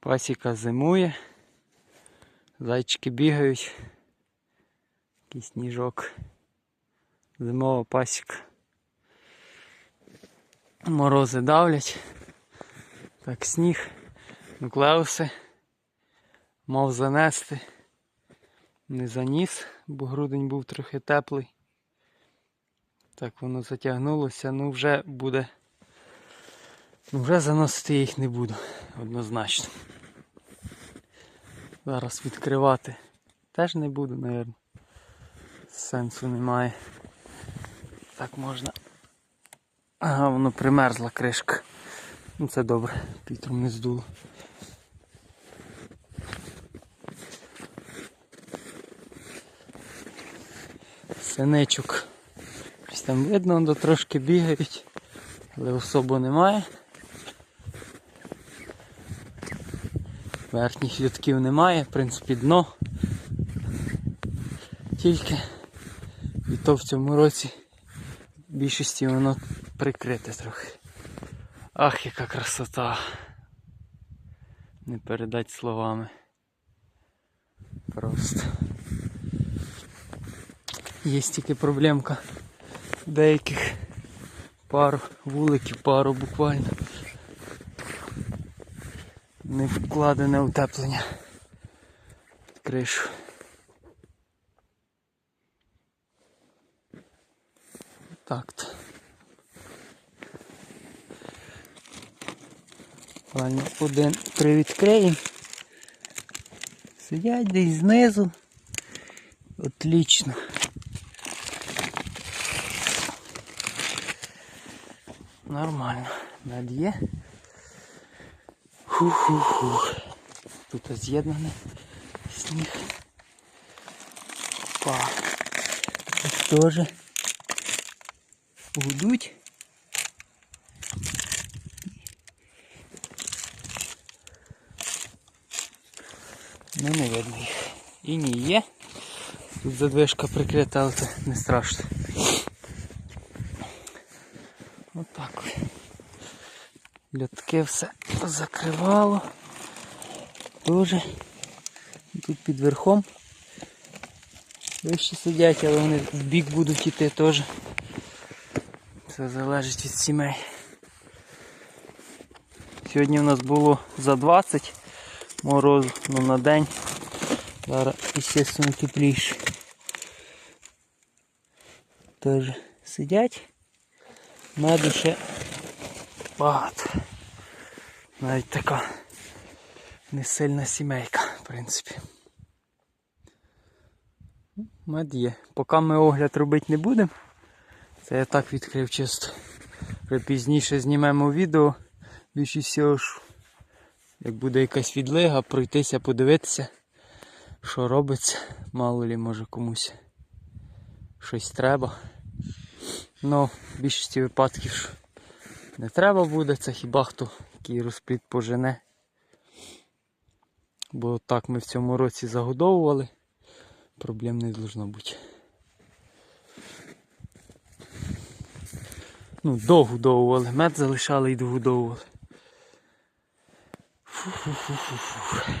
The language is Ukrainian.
Пасіка зимує. Зайчики бігають. Якийсь сніжок. Зимова пасіка. Морози давлять. Так, сніг. Нуклеуси. Мав занести. Не заніс, бо грудень був трохи теплий. Так воно затягнулося, ну вже буде. Вже заносити я їх не буду, однозначно. Зараз відкривати теж не буду, мабуть. Сенсу немає. Так можна. Ага, воно примерзла кришка. Ну це добре, вітром не здуло. Синичок. Там видно, до трошки бігають, але особо немає. Верхніх льотків немає, в принципі, дно. Тільки і то в цьому році в більшості воно прикрите трохи. Ах, яка красота. Не передать словами. Просто. Є тільки проблемка деяких пару вуликів, пару буквально. Не вкладене утеплення. під Кришу. Так то. Правильно, один привідкриємо. Сидять десь знизу. Отлично. Нормально. Мед є. Ху-ху-ху. Тут з'єднаний сніг. Па. Тут теж гудуть. Ну не видно їх. І ні є. Тут задвижка прикрита, але це не страшно. Отак. Льотки все закривало. Дуже. Тут під верхом. Вище сидять, але вони в бік будуть іти теж. Це залежить від сімей. Сьогодні в нас було за 20 морозу, ну на день. Зараз, звісно, тепліше. Теж сидять. Меду ще багато. Навіть така не сильна сімейка, в принципі. Мед є. Поки ми огляд робити не будемо. Це я так відкрив чисто. Вже пізніше знімемо відео. Більшість всього ж, як буде якась відлига, пройтися, подивитися, що робиться. Мало лі може комусь щось треба. Ну, в більшості випадків не треба буде, це хіба хто який розплід пожене. Бо так ми в цьому році загодовували, проблем не должно бути. Ну, догодовували, мед залишали і догодовували. Фу-фу-фу-фу-фу.